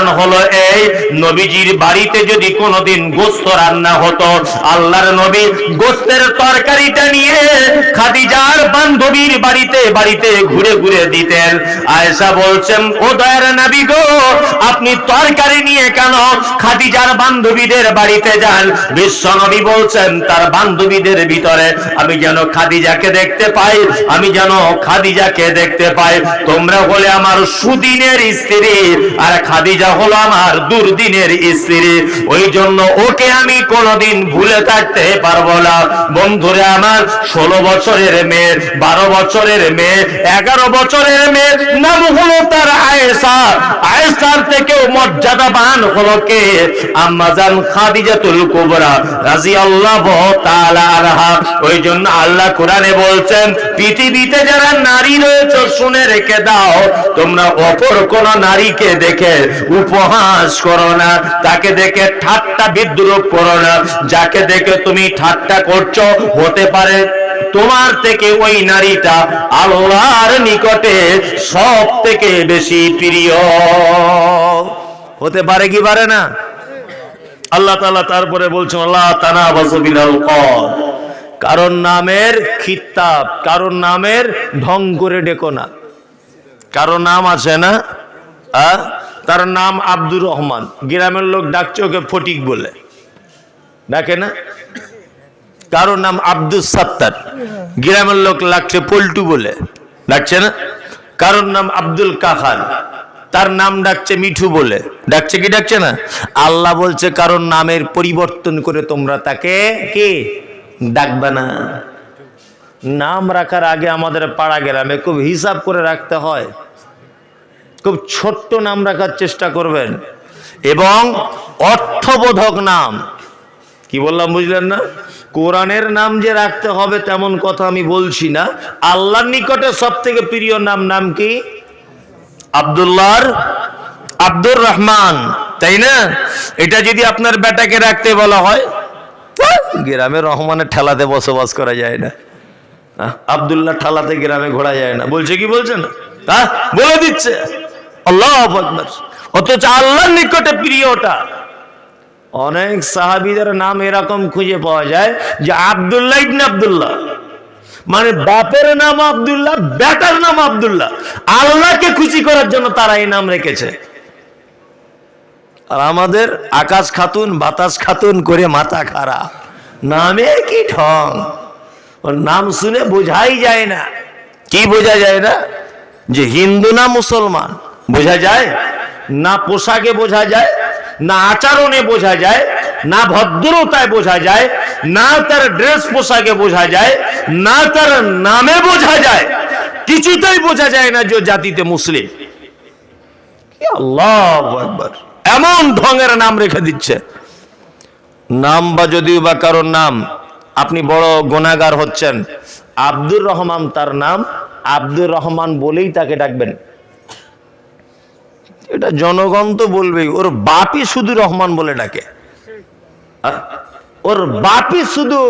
কারণ হলো এই নবীজির বাড়িতে যদি গোস্ত রান্না হতো, আল্লাহর নবী গোস্তের তরকারিটা নিয়ে খাদিজার বান্ধবীর বাড়িতে বাড়িতে ঘুরে ঘুরে দিতেন। বলছেন, ও দয়ার গো, আপনি তরকারি নিয়ে কেন খাদিজার বান্ধবীদের বাড়িতে যান? বিশ্ব নবী বলছেন, তার বান্ধবীদের ভিতরে আমি যেন খাদিজাকে দেখতে পাই, আমি যেন খাদিজাকে দেখতে পাই। তোমরা হলে আমার সুদিনের স্ত্রী, আর খাদিজা হলো আমার দুর্দিনের স্ত্রী। ওই জন্য ওকে আমি কোনোদিন ভুলে থাকতে পারব না। বন্ধুরে আমার, ষোলো বছরের মেয়ে, বারো বছরের মেয়ে, এগারো বছরের মেয়ে নাম হলো তার আয়েশা। আয়েশার থেকেও মর্যাদাবান হলো কে? খাদিজাতুল কুবরা ওই জন্য আল্লাহ কোরআনে বলছেন, পৃথিবীতে যারা নারী রয়েছে, শুনে রেখে দাও। তোমরা অপর কোন নারীকে দেখে উপহাস করো না, তাকে দেখে ঠাট্টা বিদ্রুপ করো না। যাকে দেখে তুমি ঠাট্টা করছ, হতে পারে তোমার থেকে ওই নারীটা আল্লাহর নিকটে সব থেকে বেশি প্রিয়। হতে পারে কি পারে না? আল্লাহ তালা তারপরে বলছেন আল্লাহ তানা বাসবিনাল কল কারণ নামের খিতাব, কারণ নামের ঢং করে ডেকো না। কারও নাম আছে না? আ? তার নাম আব্দুর রহমান। গ্রামের লোক ডাকছে ওকে ফটিক বলে। ডাকে না? কারও নাম আব্দুল সাত্তার। গ্রামের লোক লাগছে পল্টু বলে। ডাকছে না? কারোর নাম আব্দুল কাহার তার নাম ডাকছে মিঠু বলে। ডাকছে কি ডাকছে না? আল্লাহ বলছে, কারোর নামের পরিবর্তন করে তোমরা তাকে কে? ডাকবে না। নাম রাখার আগে আমাদের পাড়া গ্রামে খুব হিসাব করে রাখতে হয়। খুব ছোট্ট নাম রাখার চেষ্টা করবেন। এবং অর্থবোধক নাম। কি বললাম বুঝলেন না? কোরআনের নাম যে রাখতে হবে তেমন কথা আমি বলছি না। আল্লাহর নিকটে সব থেকে প্রিয় নাম নাম কি? আব্দুল্লাহর আব্দুর রহমান। তাই না? এটা যদি আপনার বেটাকে রাখতে বলা হয়, গ্রামে রহমানের ঠেলাতে বসবাস করা যায় না। আব্দুল্লাহ ঠালাতে গ্রামে ঘোরা যায় না। বলছে কি বলছে না বলে দিচ্ছে। আল্লাহ অথচ আল্লাহর নিকটে প্রিয়টা। অনেক সাহাবিদের নাম এরকম খুঁজে পাওয়া যায় যে আব্দুল্লাহ ইবনে আব্দুল্লাহ। মানে বাপের নাম আব্দুল্লাহ, বেটার নাম আব্দুল্লাহ। আল্লাহকে খুশি করার জন্য তারা এই নাম রেখেছে। আর আমাদের আকাশ খাতুন, বাতাস খাতুন করে মাথা খারাপ। নামের কি ঠং ওর নাম শুনে বোঝাই যায় না। কি বোঝা যায় না? যে হিন্দু না মুসলমান? বোঝা যায়? না পোশাকে বোঝা যায়, না আচরণে বোঝা যায়, না ভদ্রতায় বোঝা যায়, না তার ড্রেস পোশাকে বোঝা যায়, না তার নামে বোঝা যায়। কিছুতেই বোঝা যায় না যে জাতিতে মুসলিম। এমন ঢঙের নাম রেখে দিচ্ছে। নাম বা যদিও বা কারোর নাম, আপনি বড় গোনাগার হচ্ছেন, আব্দুর রহমান তার নাম, আব্দুর রহমান বলেই তাকে ডাকবেন। এটা জনগণ তো বলবেই, ওর বাপই শুধু রহমান বলে ডাকে। ওর বাপই শুধু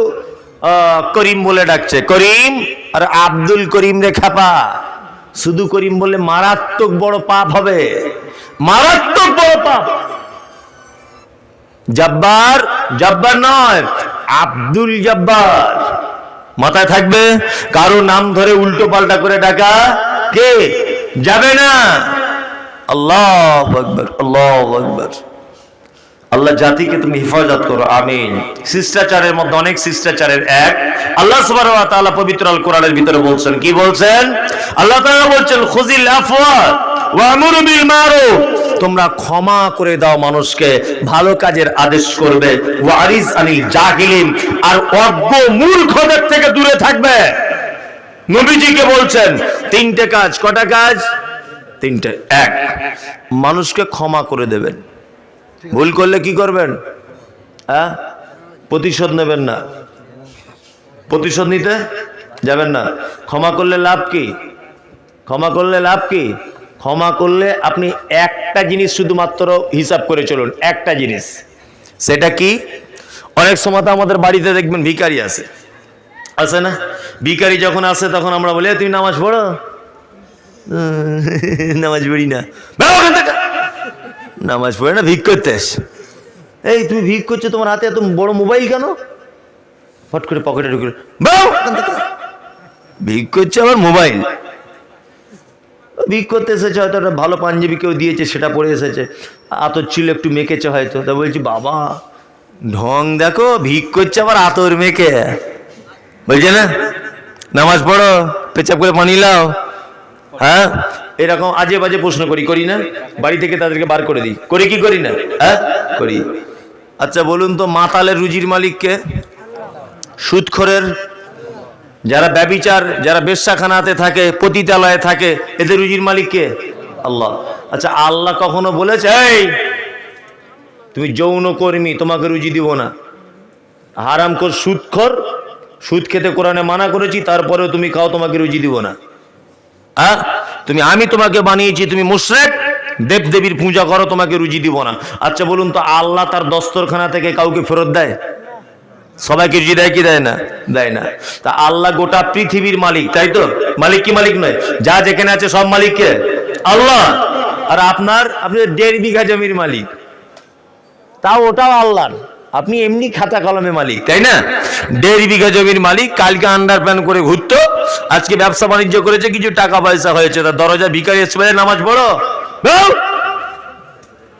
করিম বলে ডাকছে। করিম আর আব্দুল করিম রে খাপা। শুধু করিম বলে মারাত্মক বড় পাপ হবে। মারাত্মক বড় পাপ। জব্বার জব্বার নয়, আব্দুল জব্বার। মাথায় থাকবে, কারও নাম ধরে উল্টো পাল্টা করে ডাকা। কে? যাবে না। আল্লাহ আকবর আল্লাহ আকবর। আল্লাহ জাতিকে তুমি হেফাজত করো, আমিন। শিষ্টাচারের মধ্যে অনেক শিষ্টাচারের এক। আল্লাহ তাআলা পবিত্র আল কোরআনের ভিতরে বলছেন, কি বলছেন? আল্লাহ বলছেন খুজিল আফওয়া তোমরা ক্ষমা করে দাও মানুষকে, ভালো কাজের আদেশ করবে। ওয়ারিস আনিল জাহিলিন, আর অজ্ঞ মূর্খদের থেকে দূরে থাকবে। নবীজিকে বলছেন, তিনটে কাজ, কটা কাজ? তিনটে, এক। মানুষকে ক্ষমা করে দেবেন। ভুল করলে কি করবেন? হ্যাঁ? প্রতিশোধ নেবেন না। প্রতিশোধ নিতে যাবেন না। ক্ষমা করলে লাভ কি? ক্ষমা করলে লাভ কি? ক্ষমা করলে আপনি একটা জিনিস শুধুমাত্র হিসাব করে চলুন, একটা জিনিস। সেটা কি? অনেক সময় তো আমাদের বাড়িতে দেখবেন ভিখারি আছে। আছে না? ভিকারি যখন আসে তখন আমরা বলি তুমি নামাজ পড়ো? নামাজ পড়ি না। নামাজ পড়ে না ভিক করতে এস। এই, তুমি ভিক করছ তোমার হাতে এত বড় মোবাইল কেন? ফট করে পকেটে ঢুকে বাউ! ভিক করছে আমার মোবাইল। ভিক করতে এসেছে, হয়তো একটা ভালো পাঞ্জাবি কেউ দিয়েছে, সেটা পরে এসেছে। আতর ছিল একটু মেকেছে হয়তো। তা বলছি, বাবা, ঢং দেখো ভিক করছে আবার আতর মেকে বলছে, না, নামাজ পড়ো পেচাপ করে পানি লাও। হ্যাঁ? এরকম আজে বাজে প্রশ্ন করি করি না? বাড়ি থেকে তাদেরকে বার করে দিই। করি কি করি না? হ্যাঁ? করি। আচ্ছা বলুন তো, মাতালের রুজির মালিককে সুদখোরের? যারা ব্যবিচার, যারা বেশ্যাখানাতে থাকে, পতিতালয়ে থাকে, এদের রুজির মালিক কে? আল্লাহ। আচ্ছা আল্লাহ কখনো বলেছে তুমি যৌন কর্মী, তোমাকে রুজি দিব না। হারাম কর সুদখর, সুদ খেতে কোরআনে মানা করেছি, তারপরেও তুমি খাও, তোমাকে রুজি দিব না। হ্যাঁ? তুমি, আমি তোমাকে বানিয়েছি, তুমি মুশরেক দেব দেবীর পূজা করো, তোমাকে রুজি দিব না। আচ্ছা বলুন তো, আল্লাহ তার দস্তরখানা থেকে কাউকে ফেরত দেয়? সবাইকে রুজি দেয় কি দেয় না? দেয় না। তা আল্লাহ গোটা পৃথিবীর মালিক, তাই তো? মালিক কি মালিক নয়? যা যেখানে আছে সব মালিককে? আল্লাহ! আর আপনার, আপনি দেড় বিঘা জমির মালিক। তাও ওটাও আল্লাহর। আপনি এমনি খাতা কলমে মালিক, তাই না? দেড় বিঘা জমির মালিক, কালকে আন্ডার প্যান করে ঘুরতো, আজকে ব্যবসা বাণিজ্য করেছে, কিছু টাকা পয়সা হয়েছে তার দরজা ভিকারি এসে নামাজ পড়ো।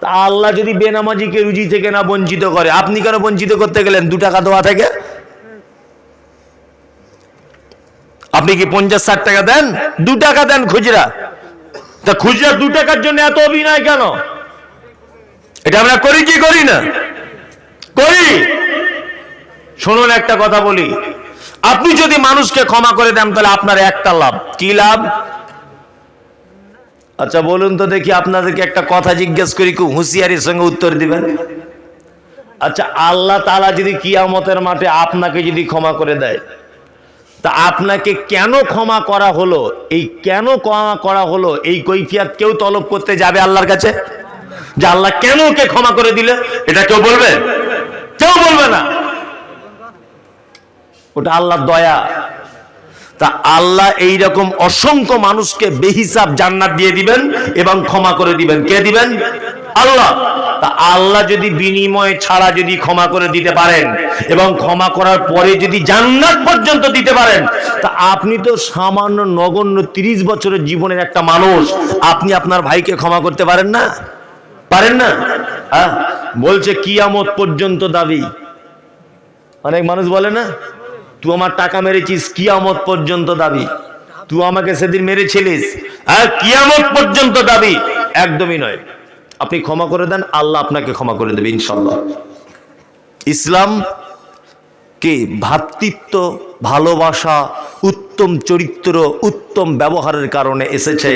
তা আল্লাহ যদি বেনামাজিকে রুজি থেকে না বঞ্চিত করে, আপনি কেন বঞ্চিত করতে গেলেন? দু টাকা দেওয়া থেকে? আপনি কি পঞ্চাশ, ষাট টাকা দেন? দু টাকা দেন খুচরা। তা খুচরা দু টাকার জন্য এত অভিনয় কেন? এটা আমরা করি কি করি না? করি। শুনুন একটা কথা বলি। আপনি যদি মানুষকে ক্ষমা করে দেন, তাহলে আপনার একটা লাভ। কি লাভ? আচ্ছা বলুন তো দেখি আপনাদেরকে একটা কথা জিজ্ঞেস করি খুব হুঁশিয়ারির সঙ্গে উত্তর দিবেন? আচ্ছা আল্লাহ তালা যদি কিয়ামতের মাঠে আপনাকে যদি ক্ষমা করে দেয়, তা আপনাকে কেন ক্ষমা করা হলো? এই কেন ক্ষমা করা হলো? এই কৈফিয়াত কেউ তলব করতে যাবে আল্লাহর কাছে? যে আল্লাহ কেন ওকে ক্ষমা করে দিলে? এটা কেউ বলবে? কেউ বলবে না। ওটা আল্লাহর দয়া। তা আল্লাহ এই রকম অসংখ্য মানুষকে বেহিসাব জান্নাত দিয়ে দিবেন এবং ক্ষমা করে দিবেন। কে দিবেন? আল্লাহ। তা আল্লাহ যদি বিনিময় ছাড়া যদি ক্ষমা করে দিতে পারেন এবং ক্ষমা করার পরে যদি জান্নাত পর্যন্ত দিতে পারেন, তা আপনি তো সামান্য নগণ্য তিরিশ বছরের জীবনের একটা মানুষ। আপনি আপনার ভাইকে ক্ষমা করতে পারেন না? পারেন না? হ্যাঁ? বলছে কিয়ামত পর্যন্ত দাবি। অনেক মানুষ বলে না তুই আমার টাকা মেরেছিস, কিয়ামত পর্যন্ত দাবি। তুই আমাকে সেদিন মেরেছিলিস। হ্যাঁ কিয়ামত পর্যন্ত দাবি। একদমই নয়। আপনি ক্ষমা করে দেন, আল্লাহ আপনাকে ক্ষমা করে দেবে ইনশাল্লাহ ইসলাম কে? ভ্রাতৃত্ব, ভালোবাসা, উত্তম চরিত্র, উত্তম ব্যবহারের কারণে এসেছে।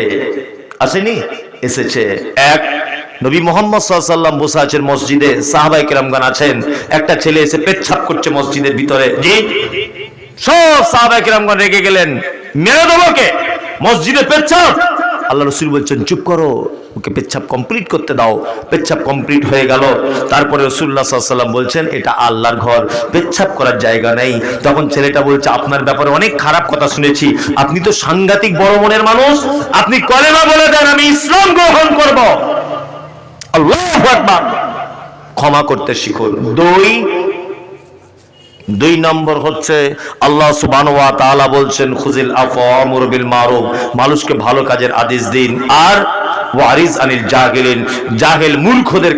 আসেনি? এসেছে। এক নবী মোহাম্মদ সাল্লাম বসে আছেন মসজিদে সাহাবাই কেরামগান আছেন। একটা ছেলে এসে পেচ্ছাপ করছে মসজিদের ভিতরে। জি সব সাহাবাই কেরামগান রেগে গেলেন। মেরে দেবো কে মসজিদে পেচ্ছাপ আল্লাহ রসুল বলছেন, চুপ করো। ওকে পেচ্ছাপ কমপ্লিট করতে দাও। পেচ্ছাপ কমপ্লিট হয়ে গেল। তারপরে রসুল্লাহ সাল্লাম বলছেন, এটা আল্লাহর ঘর। পেচ্ছাপ করার জায়গা নেই। তখন ছেলেটা বলছে, আপনার ব্যাপারে অনেক খারাপ কথা শুনেছি। আপনি তো সাংঘাতিক বড় মনের মানুষ। আপনি কলেমা বলে দেন, আমি ইসলাম গ্রহণ করব। ক্ষমা করতে শিখুন। দুই দুই নম্বর হচ্ছে আল্লাহ সুবহানাহু ওয়া বলছেন, খুজিল আমর মারুফ। মানুষকে ভালো কাজের আদেশ দিন। আর আনিল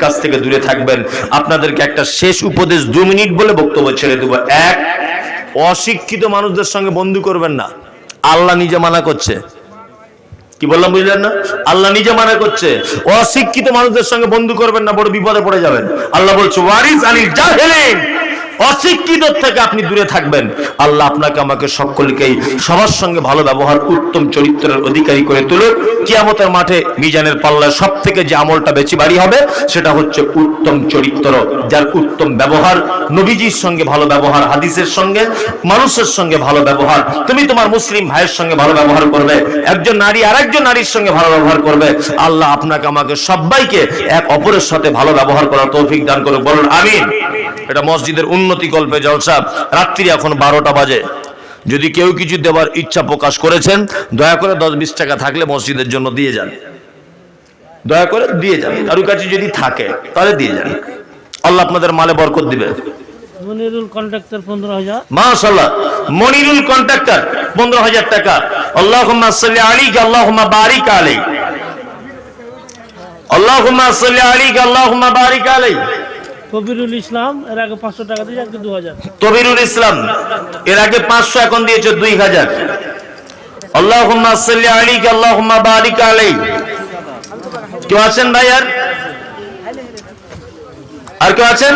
কাছ থেকে দূরে থাকবেন। আপনাদেরকে একটা শেষ উপদেশ দু মিনিট বলে বক্তব্য ছেড়ে দেব। এক, অশিক্ষিত মানুষদের সঙ্গে বন্ধু করবেন না। আল্লাহ নিজে মানা করছে। কি বললাম বুঝলেন না? আল্লাহ নিজে মানা করছে। অশিক্ষিত মানুষদের সঙ্গে বন্ধু করবেন না, বড় বিপদে পড়ে যাবেন। আল্লাহ বলছে, ওয়ারিস আনিল জাহিলিন। অশিক্ষিত থেকে আপনি দূরে থাকবেন। আল্লাহ আপনাকে, আমাকে সকলকেই সবার সঙ্গে ভালো ব্যবহার, উত্তম চরিত্রের অধিকারী করে তুলুক। কিয়ামতের মাঠে মিজানের পাল্লায় সব থেকে যে আমলটা বেশি বাড়ি হবে, সেটা হচ্ছে উত্তম চরিত্র, যার উত্তম ব্যবহার, নবীজির সঙ্গে ভালো ব্যবহার, হাদিসের সঙ্গে, মানুষের সঙ্গে ভালো ব্যবহার। তুমি তোমার মুসলিম ভাইয়ের সঙ্গে ভালো ব্যবহার করবে, একজন নারী আরেকজন নারীর সঙ্গে ভালো ব্যবহার করবে। আল্লাহ আপনাকে, আমাকে সবাইকে এক অপরের সাথে ভালো ব্যবহার করার তৌফিক দান করুক। বলুন, আমিন। এটা মসজিদের উন্নতি কল্পে জলসা রাত্রি এখন বারোটা বাজে। যদি কেউ কিছু দেওয়ার ইচ্ছা প্রকাশ করেছেন দয়া করে দশ বিশ টাকা থাকলে মসজিদের জন্য দিয়ে যান। দয়া করে দিয়ে যান। কারোর কাছে যদি থাকে তাহলে দিয়ে যান। আল্লাহ আপনাদের মালে বরকত দিবে। মনিরুল কন্ট্রাক্টর পনেরো হাজার। মাশাল্লাহ মনিরুল কন্ট্রাক্টর পনেরো হাজার টাকা। আল্লাহুম্মা সাল্লি আলাইহি বারিক আলাইহি কবিরুল ইসলাম, এর আগে পাঁচশো এখন দিয়েছে দুই হাজার আল্লাহুম্মা সাল্লি আলাইহি আল্লাহুম্মা বারিক কেউ আছেন ভাই আর? আর কেউ আছেন?